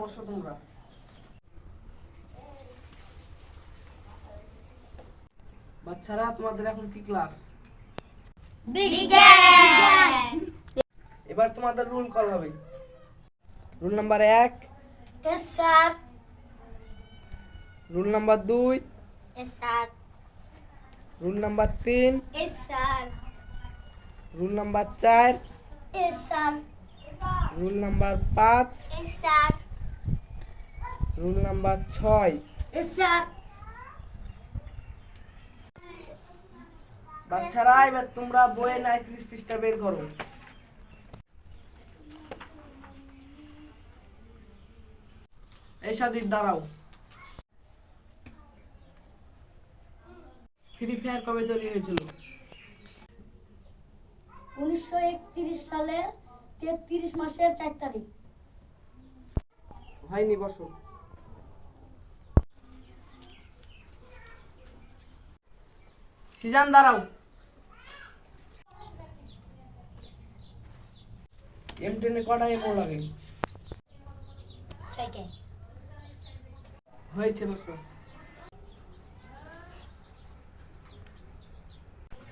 বসো তোমরা। বাচ্চারা তোমাদের এখন কি ক্লাস বিজ্ঞান এবার তোমাদের রুল কল হবে। রুল নাম্বার এক। স্যার রুল নাম্বার দুই। স্যার রুল নাম্বার তিন। স্যার রুল নাম্বার চার। স্যার রুল নাম্বার পাঁচ। স্যার রুল নাম্বার ছয়। বাচ্চারা এবার তোমরা বইয়ে নাইত্রিশ পৃষ্ঠা বের করো। এই সাদির দাঁড়াও। ফ্রি ফায়ার কবে তৈরি হয়েছিল? উনিশশো একত্রিশ সালে তেত্রিশ মাসের চার তারিখ। হয়নি বসো। সিজান দাঁড়াও এম টেনে কটা এমও লাগে ছয়কে হয়েছে বসো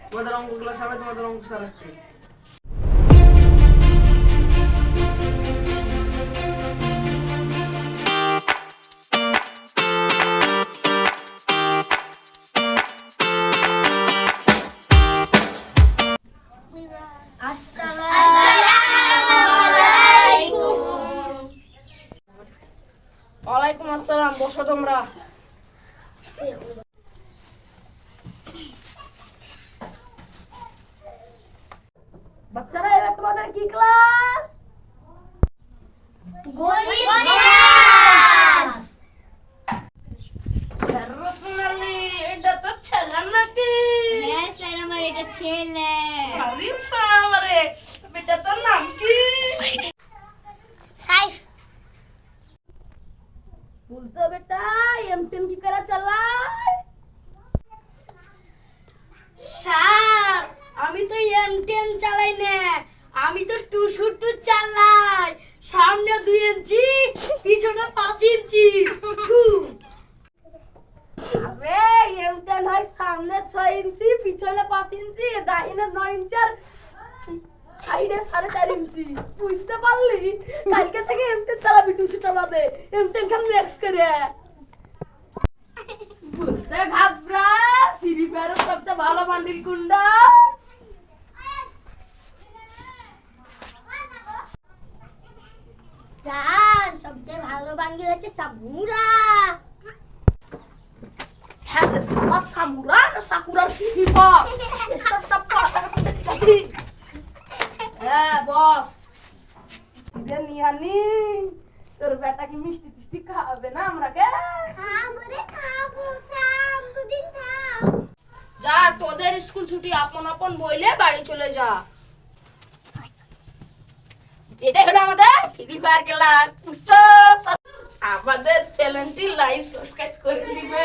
তোমাদের অঙ্ক ক্লাস হবে তোমাদের অঙ্ক স্যার আসছে ওয়ালাইকুম বসো তোমরা। বাচ্চারা এবার তোমাদের কি ক্লাস এটা তো ছেলে নাকি? হ্যাঁ স্যার আমার এটা ছেলে আরে বাবারে বেটা তোর নাম কি সাইফ এম টেম কি করে চালায় স্যার আমি তো এম টেন চালাই না। আমি তো টু শুট টু চালাই। সামনে দুই ইঞ্চি পিছনে পাঁচ ইঞ্চি। আরে এম টেন হয় সামনে ছয় ইঞ্চি পিছনে পাঁচ ইঞ্চি দাহিনে নয় ইঞ্চি আর সাইডে সাড়ে চার ইঞ্চি। বুঝতে পারলি? কালকে থেকে এম টেন চালাবি টু বাদে। এম টেন খান ম্যাক্স করে। বুঝতে ঘাবড়া? ফ্রি ফায়ারের সবচেয়ে ভালো বান্ডিল কুন্ডা স্যার সবচেয়ে ভালো বাঙ্গি হচ্ছে সামুরা। হ্যাঁ সামুরা না সাকুরার ফিফা এসবটা হ্যাঁ বস। ইদের নিয়ানি তোর বেটা কি মিষ্টি টিষ্টি খাবে না আমরাকে? খাব রে খাব। থাম দুদিন থাম। যা তোদের স্কুল ছুটি আপন আপন বইলে বাড়ি চলে যা। এটাই হলো আমাদের ফ্রি ফায়ার ক্লাস বুঝছ? আমাদের চ্যানেলটি লাইক সাবস্ক্রাইব করে দিবে।